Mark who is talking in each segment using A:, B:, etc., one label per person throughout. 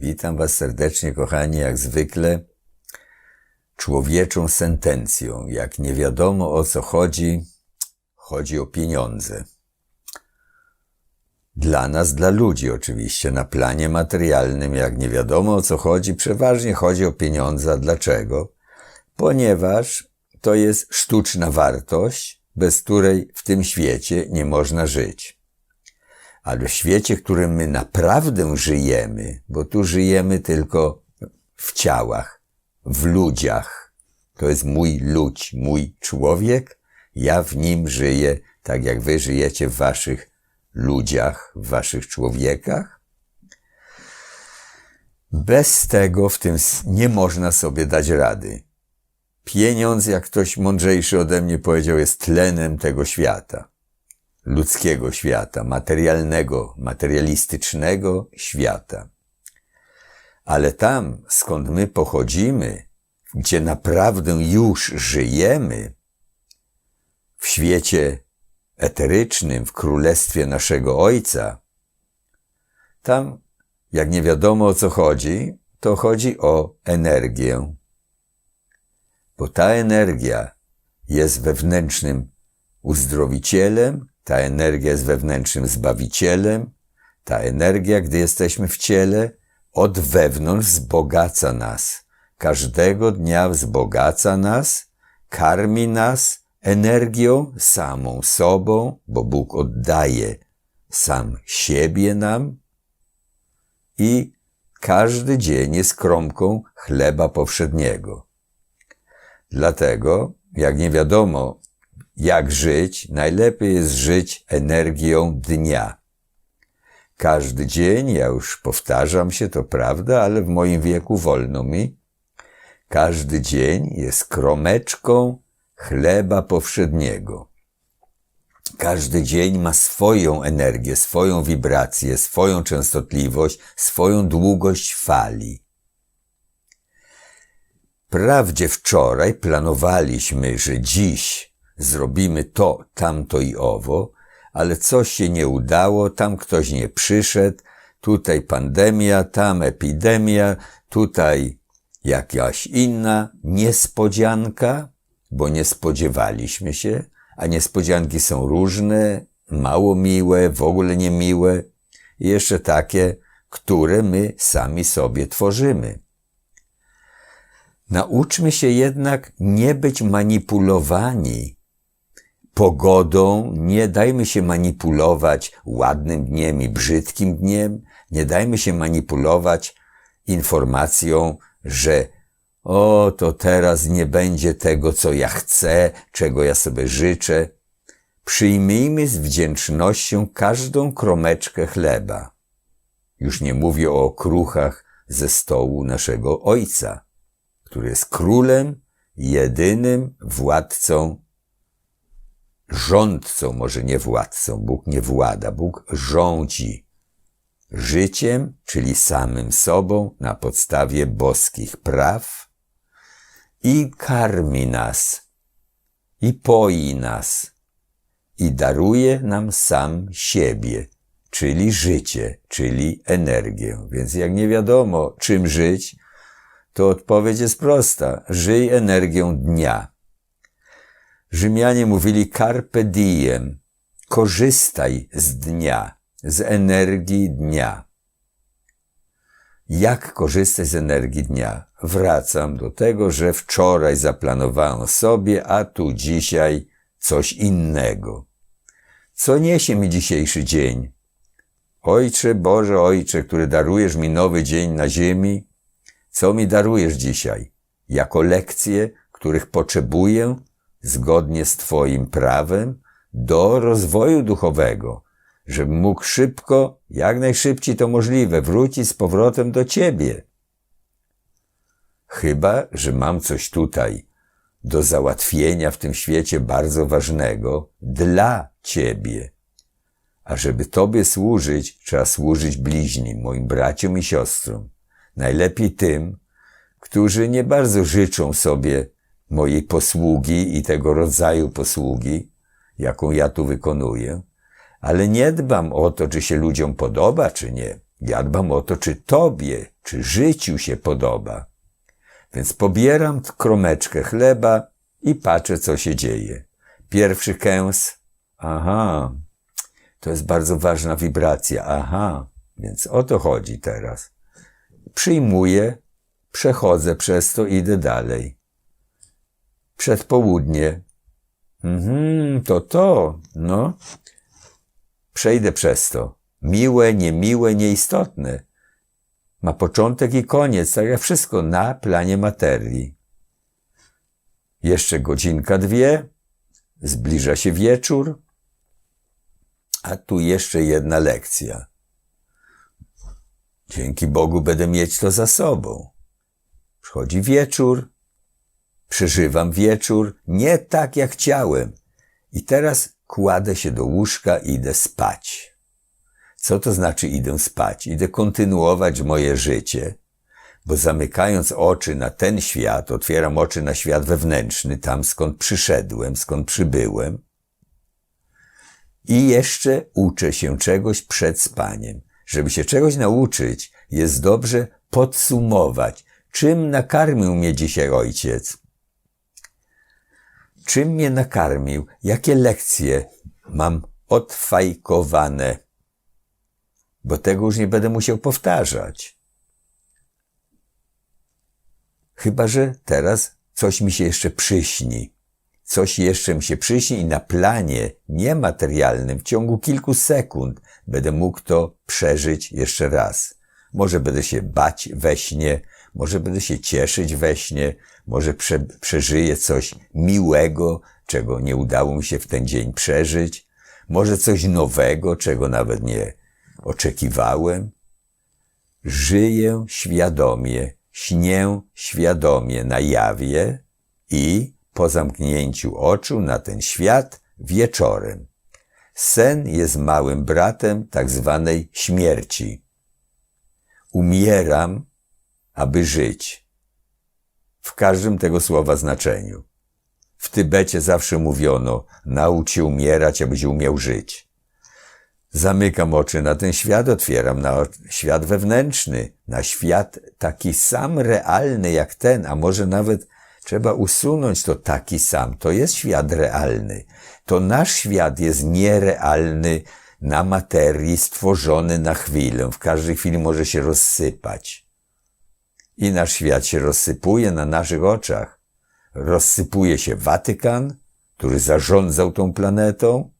A: Witam Was serdecznie, kochani, jak zwykle, człowieczą sentencją. Jak nie wiadomo o co chodzi, chodzi o pieniądze. Dla nas, dla ludzi oczywiście, na planie materialnym, jak nie wiadomo o co chodzi, przeważnie chodzi o pieniądze. Dlaczego? Ponieważ to jest sztuczna wartość, bez której w tym świecie nie można żyć. Ale w świecie, w którym my naprawdę żyjemy, bo tu żyjemy tylko w ciałach, w ludziach. To jest mój ludź, mój człowiek. Ja w nim żyję, tak jak wy żyjecie w waszych ludziach, w waszych człowiekach. Bez tego w tym nie można sobie dać rady. Pieniądz, jak ktoś mądrzejszy ode mnie powiedział, jest tlenem tego świata. Ludzkiego świata, materialnego, materialistycznego świata. Ale tam, skąd my pochodzimy, gdzie naprawdę już żyjemy, w świecie eterycznym, w królestwie naszego Ojca, tam, jak nie wiadomo o co chodzi, to chodzi o energię. Bo ta energia jest wewnętrznym uzdrowicielem, ta energia jest wewnętrznym zbawicielem, ta energia, gdy jesteśmy w ciele, od wewnątrz wzbogaca nas. Każdego dnia wzbogaca nas, karmi nas energią samą sobą, bo Bóg oddaje sam siebie nam i każdy dzień jest kromką chleba powszedniego. Dlatego, jak nie wiadomo, jak żyć, najlepiej jest żyć energią dnia. Każdy dzień, ja już powtarzam się, to prawda, ale w moim wieku wolno mi. Każdy dzień jest kromeczką chleba powszedniego. Każdy dzień ma swoją energię, swoją wibrację, swoją częstotliwość, swoją długość fali. Wprawdzie wczoraj planowaliśmy, że dziś zrobimy to, tamto i owo, ale coś się nie udało, tam ktoś nie przyszedł, tutaj pandemia, tam epidemia, tutaj jakaś inna niespodzianka, bo nie spodziewaliśmy się, a niespodzianki są różne, mało miłe, w ogóle niemiłe i jeszcze takie, które my sami sobie tworzymy. Nauczmy się jednak nie być manipulowani pogodą, nie dajmy się manipulować ładnym dniem i brzydkim dniem, nie dajmy się manipulować informacją, że o, to teraz nie będzie tego, co ja chcę, czego ja sobie życzę. Przyjmijmy z wdzięcznością każdą kromeczkę chleba. Już nie mówię o okruchach ze stołu naszego Ojca który jest królem, jedynym władcą, rządcą, może nie władcą. Bóg nie włada, Bóg rządzi życiem, czyli samym sobą na podstawie boskich praw i karmi nas, i poi nas, i daruje nam sam siebie, czyli życie, czyli energię. Więc jak nie wiadomo, czym żyć, to odpowiedź jest prosta. Żyj energią dnia. Rzymianie mówili carpe diem. Korzystaj z dnia, z energii dnia. Jak korzystać z energii dnia? Wracam do tego, że wczoraj zaplanowałem sobie, a tu dzisiaj coś innego. Co niesie mi dzisiejszy dzień? Ojcze Boże, Ojcze, który darujesz mi nowy dzień na ziemi, co mi darujesz dzisiaj? Jako lekcje, których potrzebuję zgodnie z Twoim prawem do rozwoju duchowego, żebym mógł szybko, jak najszybciej to możliwe, wrócić z powrotem do Ciebie. Chyba, że mam coś tutaj do załatwienia w tym świecie bardzo ważnego dla Ciebie. A żeby Tobie służyć, trzeba służyć bliźnim, moim braciom i siostrom. Najlepiej tym, którzy nie bardzo życzą sobie mojej posługi i tego rodzaju posługi, jaką ja tu wykonuję, ale nie dbam o to, czy się ludziom podoba, czy nie. Ja dbam o to, czy tobie, czy życiu się podoba. Więc pobieram kromeczkę chleba i patrzę, co się dzieje. Pierwszy kęs. Aha. To jest bardzo ważna wibracja. Aha. Więc o to chodzi teraz. Przyjmuję, przechodzę przez to, idę dalej. Przedpołudnie. Mhm, to to, no. Przejdę przez to. Miłe, niemiłe, nieistotne. Ma początek i koniec, tak jak wszystko na planie materii. Jeszcze godzinka, dwie, zbliża się wieczór, a tu jeszcze jedna lekcja. Dzięki Bogu będę mieć to za sobą. Przychodzi wieczór, przeżywam wieczór nie tak jak chciałem. I teraz kładę się do łóżka i idę spać. Co to znaczy idę spać? Idę kontynuować moje życie, bo zamykając oczy na ten świat, otwieram oczy na świat wewnętrzny, tam skąd przyszedłem, skąd przybyłem. I jeszcze uczę się czegoś przed spaniem. Żeby się czegoś nauczyć, jest dobrze podsumować, czym nakarmił mnie dzisiaj ojciec. Czym mnie nakarmił? Jakie lekcje mam odfajkowane? Bo tego już nie będę musiał powtarzać. Chyba, że teraz coś mi się jeszcze przyśni. Coś jeszcze mi się przyśni i na planie niematerialnym w ciągu kilku sekund będę mógł to przeżyć jeszcze raz. Może będę się bać we śnie, może będę się cieszyć we śnie, może prze, przeżyję coś miłego, czego nie udało mi się w ten dzień przeżyć, może coś nowego, czego nawet nie oczekiwałem. Żyję świadomie, śnię świadomie na jawie i po zamknięciu oczu na ten świat wieczorem. Sen jest małym bratem tak zwanej śmierci. Umieram, aby żyć. W każdym tego słowa znaczeniu. W Tybecie zawsze mówiono, naucz się umierać, abyś umiał żyć. Zamykam oczy na ten świat, otwieram na świat wewnętrzny, na świat taki sam realny jak ten, a może nawet trzeba usunąć to taki sam. To jest świat realny. To nasz świat jest nierealny na materii, stworzony na chwilę. W każdej chwili może się rozsypać. I nasz świat się rozsypuje na naszych oczach. Rozsypuje się Watykan, który zarządzał tą planetą,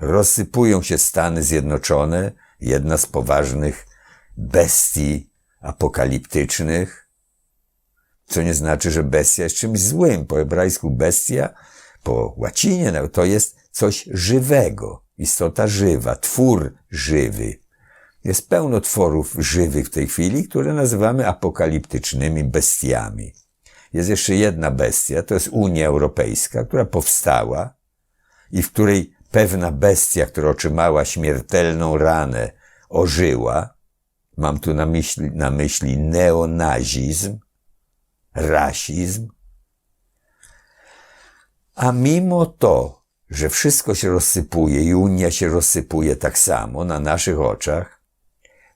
A: rozsypują się Stany Zjednoczone, jedna z poważnych bestii apokaliptycznych, co nie znaczy, że bestia jest czymś złym. Po hebrajsku bestia, po łacinie no, to jest coś żywego, istota żywa, twór żywy. Jest pełno tworów żywych w tej chwili, które nazywamy apokaliptycznymi bestiami. Jest jeszcze jedna bestia, to jest Unia Europejska, która powstała i w której pewna bestia, która otrzymała śmiertelną ranę, ożyła. Mam tu na myśli, na myśli neonazizm, rasizm. A mimo to, że wszystko się rozsypuje i Unia się rozsypuje tak samo na naszych oczach,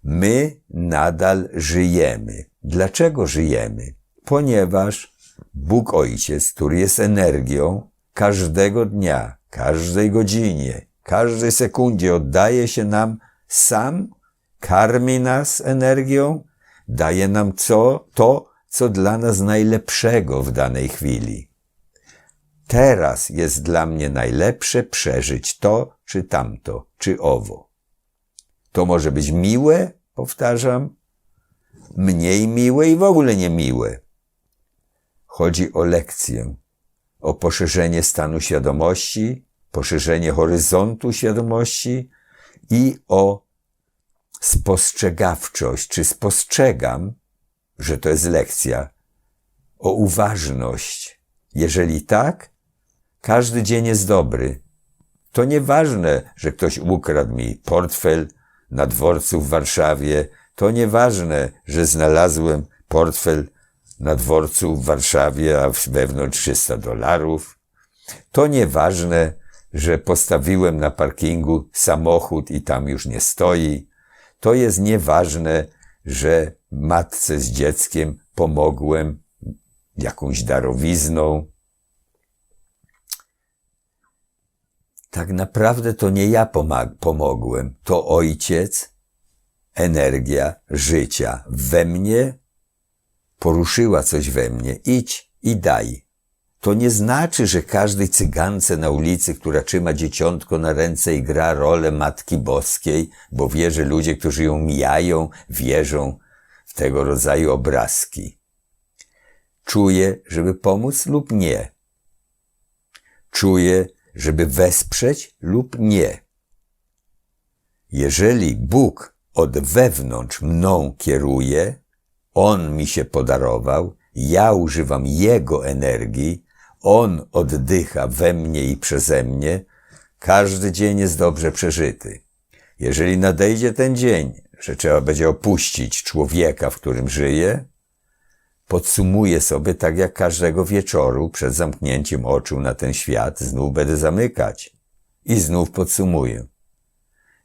A: my nadal żyjemy. Dlaczego żyjemy? Ponieważ Bóg Ojciec, który jest energią, każdego dnia każdej godzinie, każdej sekundzie oddaje się nam sam, karmi nas energią, daje nam co, to, co dla nas najlepszego w danej chwili. Teraz jest dla mnie najlepsze przeżyć to, czy tamto, czy owo. To może być miłe, powtarzam, mniej miłe i w ogóle niemiłe. Chodzi o lekcję, o poszerzenie stanu świadomości, poszerzenie horyzontu świadomości i o spostrzegawczość, czy spostrzegam, że to jest lekcja, o uważność. Jeżeli tak, każdy dzień jest dobry. To nieważne, że ktoś ukradł mi portfel na dworcu w Warszawie, to nieważne, że znalazłem portfel na dworcu w Warszawie, a wewnątrz 300 dolarów. To nieważne, że postawiłem na parkingu samochód i tam już nie stoi. To jest nieważne, że matce z dzieckiem pomogłem jakąś darowizną. Tak naprawdę to nie ja pomogłem, to ojciec, energia życia we mnie poruszyła coś we mnie. Idź i daj. To nie znaczy, że każdej cygance na ulicy, która trzyma dzieciątko na ręce i gra rolę Matki Boskiej, bo wie, że ludzie, którzy ją mijają, wierzą w tego rodzaju obrazki. Czuje, żeby pomóc lub nie. Czuje, żeby wesprzeć lub nie. Jeżeli Bóg od wewnątrz mną kieruje, On mi się podarował, ja używam Jego energii, On oddycha we mnie i przeze mnie, każdy dzień jest dobrze przeżyty. Jeżeli nadejdzie ten dzień, że trzeba będzie opuścić człowieka, w którym żyję, podsumuję sobie tak jak każdego wieczoru przed zamknięciem oczu na ten świat, znów będę zamykać i znów podsumuję.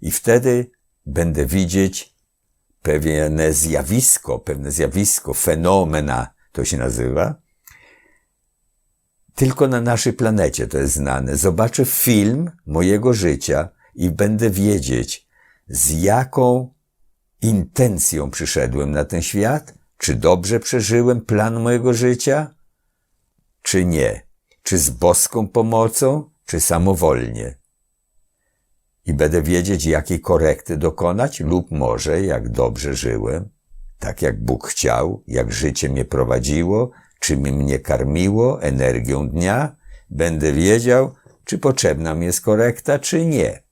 A: I wtedy będę widzieć pewne zjawisko, pewne zjawisko, fenomena to się nazywa. Tylko na naszej planecie to jest znane. Zobaczę film mojego życia i będę wiedzieć, z jaką intencją przyszedłem na ten świat, czy dobrze przeżyłem plan mojego życia, czy nie, czy z boską pomocą, czy samowolnie. I będę wiedzieć, jakiej korekty dokonać, lub może, jak dobrze żyłem, tak jak Bóg chciał, jak życie mnie prowadziło, czym mnie karmiło, energią dnia, będę wiedział, czy potrzebna mi jest korekta, czy nie.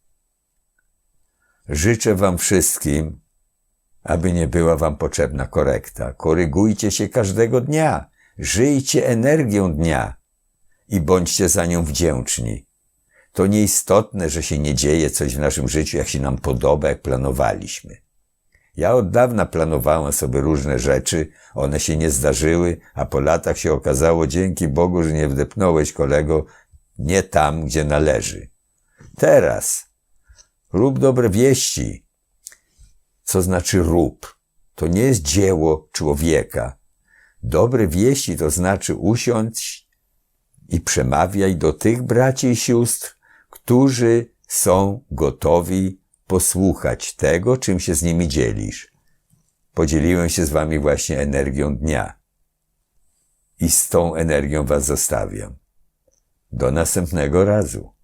A: Życzę Wam wszystkim, aby nie była Wam potrzebna korekta. Korygujcie się każdego dnia, żyjcie energią dnia i bądźcie za nią wdzięczni. To nieistotne, że się nie dzieje coś w naszym życiu, jak się nam podoba, jak planowaliśmy. Ja od dawna planowałem sobie różne rzeczy, one się nie zdarzyły, a po latach się okazało, dzięki Bogu, że nie wdepnąłeś kolego nie tam, gdzie należy. Teraz rób dobre wieści. Co znaczy rób? To nie jest dzieło człowieka. Dobre wieści to znaczy usiąść i przemawiaj do tych braci i sióstr, którzy są gotowi posłuchać tego, czym się z nimi dzielisz. Podzieliłem się z wami właśnie energią dnia. I z tą energią was zostawiam. Do następnego razu.